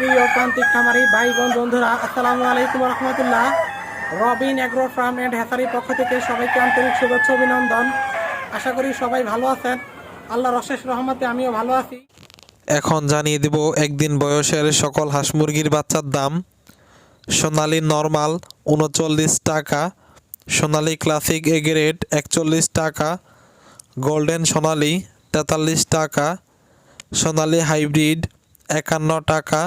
প্রিয় প্রান্তিক খামারি ভাই বোন বন্ধুরা, আসসালামু আলাইকুম রহমতুল্লাহ। রবিন অ্যাগ্রো ফার্ম অ্যান্ড হ্যাসারির পক্ষ থেকে সবাইকে আন্তরিক শুভেচ্ছা অভিনন্দন। আশা করি সবাই ভালো আছেন। আল্লাহর অশেষ রহমতে আমিও ভালো আছি। এখন জানিয়ে দিব একদিন বয়সের সকল হাঁস মুরগির বাচ্চার দাম। সোনালি নর্মাল উনচল্লিশ টাকা, সোনালি ক্লাসিক এ গ্রেড একচল্লিশ টাকা, গোল্ডেন সোনালি তেতাল্লিশ টাকা, সোনালি হাইব্রিড একান্ন টাকা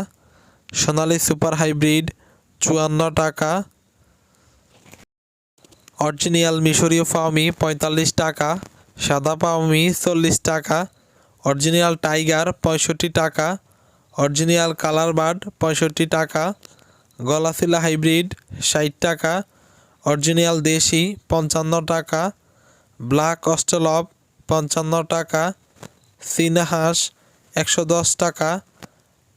সোনালি সুপার হাইব্রিড, চুয়ান্ন টাকা। অরিজিনাল মিশরীয় ফাউমি পঁয়তাল্লিশ টাকা। সাদা পাউমি চল্লিশ টাকা। অরিজিনাল টাইগার, পঁয়ষট্টি টাকা। অরিজিনাল কালার বার্ড, পঁয়ষট্টি টাকা। গলাফিলা হাইব্রিড, ষাট টাকা। অরিজিনাল দেশি, পঞ্চান্ন টাকা। ব্ল্যাক অস্ট্রলভ, পঞ্চান্ন টাকা। চীনা একশো দশ টাকা।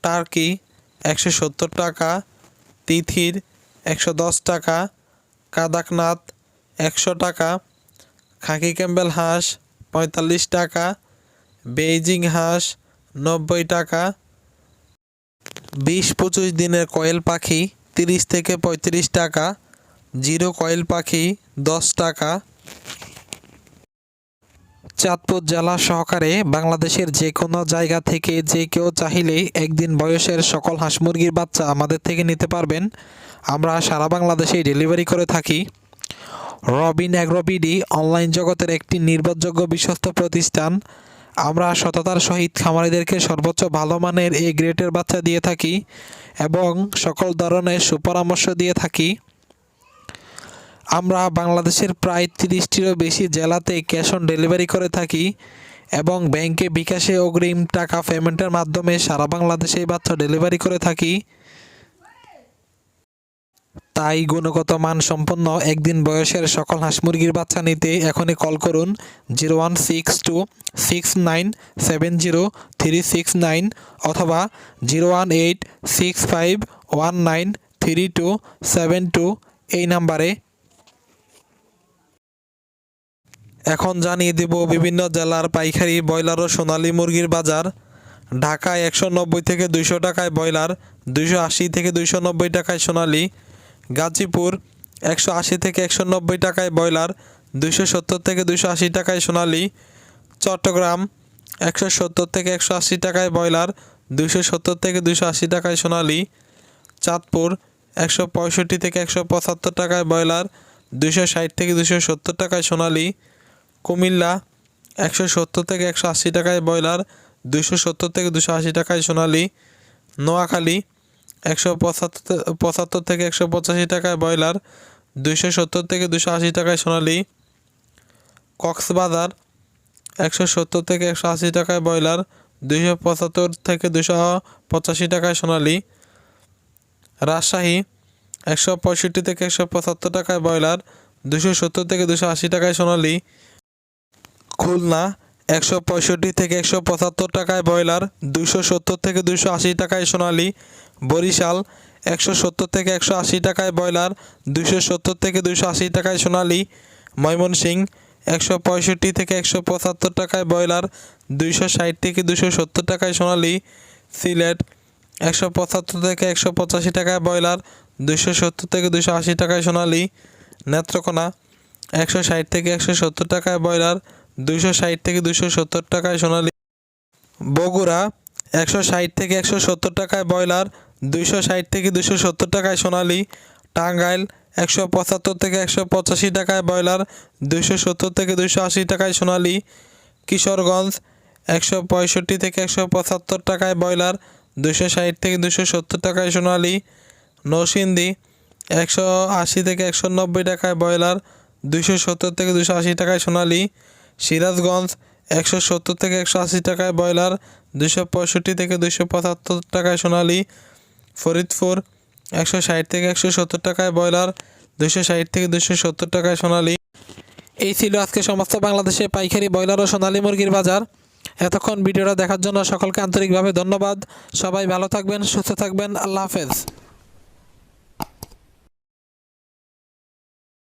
টার্কি একশো সত্তর টাকা, তিথির একশো দশ টাকা, কাদাকনাথ একশো টাকা, খাকি ক্যাম্বেল হাঁস পঁয়তাল্লিশ টাকা, বেইজিং হাঁস নব্বই টাকা, বিশ পঁচিশ দিনের কয়েল পাখি তিরিশ থেকে পঁয়ত্রিশ টাকা, জিরো কয়েল পাখি দশ টাকা চাঁদপুর জেলা সহকারে বাংলাদেশের যে কোনো জায়গা থেকে যে কেউ চাহিলেই একদিন বয়সের সকল হাঁস মুরগির বাচ্চা আমাদের থেকে নিতে পারবেন। আমরা সারা বাংলাদেশেই ডেলিভারি করে থাকি। রবিন অ্যাগ্রোবিডি অনলাইন জগতের একটি নির্ভরযোগ্য বিশ্বস্ত প্রতিষ্ঠান। আমরা সততার সহিত খামারিদেরকে সর্বোচ্চ ভালো মানের এই গ্রেটের বাচ্চা দিয়ে থাকি এবং সকল ধরনের সুপরামর্শ দিয়ে থাকি। আমরা বাংলাদেশের প্রায় তিরিশটিরও বেশি জেলাতে ক্যাশ অন ডেলিভারি করে থাকি এবং ব্যাংকে বিকাশে অগ্রিম টাকা পেমেন্টের মাধ্যমে সারা বাংলাদেশে বাচ্চা ডেলিভারি করে থাকি। তাই গুণগত মান সম্পন্ন একদিন বয়সের সকল হাঁস মুরগির বাচ্চা নিতে এখনই কল করুন zero one six two, six nine, seven zero, three six nine অথবা zero one eight, six five, one nine, three two, seven two এই নাম্বারে এখন জানিয়ে দেব বিভিন্ন জেলার পাইকারি ব্রয়লার ও সোনালী মুরগির বাজার। ঢাকায় একশো নব্বই থেকে দুইশো টাকায় ব্রয়লার, দুইশো আশি থেকে দুইশো নব্বই টাকায় সোনালী। গাজীপুর একশো আশি থেকে একশো নব্বই টাকায় ব্রয়লার, দুইশো সত্তর থেকে দুইশো আশি টাকায় সোনালী। চট্টগ্রাম একশো সত্তর থেকে একশো আশি টাকায় ব্রয়লার, দুইশো সত্তর থেকে দুইশো আশি টাকায় সোনালী। চাঁদপুর একশো পঁয়ষট্টি থেকে একশো পঁচাত্তর টাকায় ব্রয়লার, দুইশো ষাট থেকে দুইশো সত্তর টাকায় সোনালী। কুমিল্লা একশো সত্তর থেকে একশো আশি টাকায় ব্রয়লার দুশো সত্তর থেকে দুশো আশি টাকায় সোনালি, নোয়াখালী একশো পঁচাত্তর পঁচাত্তর থেকে একশো পঁচাশি টাকায় ব্রয়লার দুশো সত্তর থেকে দুশো আশি টাকায় সোনালি, কক্সবাজার একশো সত্তর থেকে একশো আশি টাকায় ব্রয়লার দুশো পঁচাত্তর থেকে দুশো পঁচাশি টাকায় সোনালি, রাজশাহী একশো পঁয়ষট্টি থেকে একশো পঁচাত্তর টাকায় ব্রয়লার দুশো সত্তর থেকে দুশো আশি টাকায় সোনালী খুলনা, একশো পঁয়ষট্টি থেকে একশো পঁচাত্তর টাকায় ব্রয়লার দুশো সত্তর থেকে দুশো আশি টাকায় সোনালি, বরিশাল, একশো সত্তর থেকে একশো আশি টাকায় ব্রয়লার দুশো সত্তর থেকে দুশো আশি টাকায় সোনালী, ময়মনসিংহ, একশো পঁয়ষট্টি থেকে একশো পঁচাত্তর টাকায় ব্রয়লার, দুইশো ষাট থেকে দুশো সত্তর টাকায় সোনালি, সিলেট, একশো পঁচাত্তর থেকে একশো পঁচাশি টাকায় ব্রয়লার দুশো সত্তর থেকে দুশো আশি টাকায় সোনালি, নেত্রকোনা, একশো ষাট থেকে একশো সত্তর টাকায় ব্রয়লার দুইশো ষাট থেকে দুশো সত্তর টাকায় সোনালি বগুড়া, একশো ষাট থেকে একশো সত্তর টাকায় ব্রয়লার, দুইশো ষাট থেকে দুশো সত্তর টাকায় সোনালি টাঙ্গাইল, একশো পঁচাত্তর থেকে একশো পঁচাশি টাকায় ব্রয়লার, দুইশো সত্তর থেকে দুশো আশি টাকায় সোনালি কিশোরগঞ্জ, একশো পঁয়ষট্টি থেকে একশো পঁচাত্তর টাকায় ব্রয়লার দুশো ষাট থেকে দুশো সত্তর টাকায় সোনালি নৌসিন্দি একশো আশি থেকে একশো নব্বই টাকায় ব্রয়লার দুশো সত্তর থেকে দুশো আশি টাকায় সোনালী সিরাজগঞ্জ, একশো সত্তর থেকে একশো আশি টাকায় ব্রয়লার, দুশো পঁয়ষট্টি থেকে দুশো পঁচাত্তর টাকায় সোনালি, ফরিদপুর, একশো ষাট থেকে একশো সত্তর টাকায় ব্রয়লার, দুশো ষাট থেকে দুশো সত্তর টাকায় সোনালি। এই ছিল আজকে সমস্ত বাংলাদেশে পাইকারি ব্রয়লার ও সোনালী মুরগির বাজার। এতক্ষণ ভিডিওটা দেখার জন্য সকলকে আন্তরিকভাবে ধন্যবাদ। সবাই ভালো থাকবেন, সুস্থ থাকবেন। আল্লাহ হাফেজ।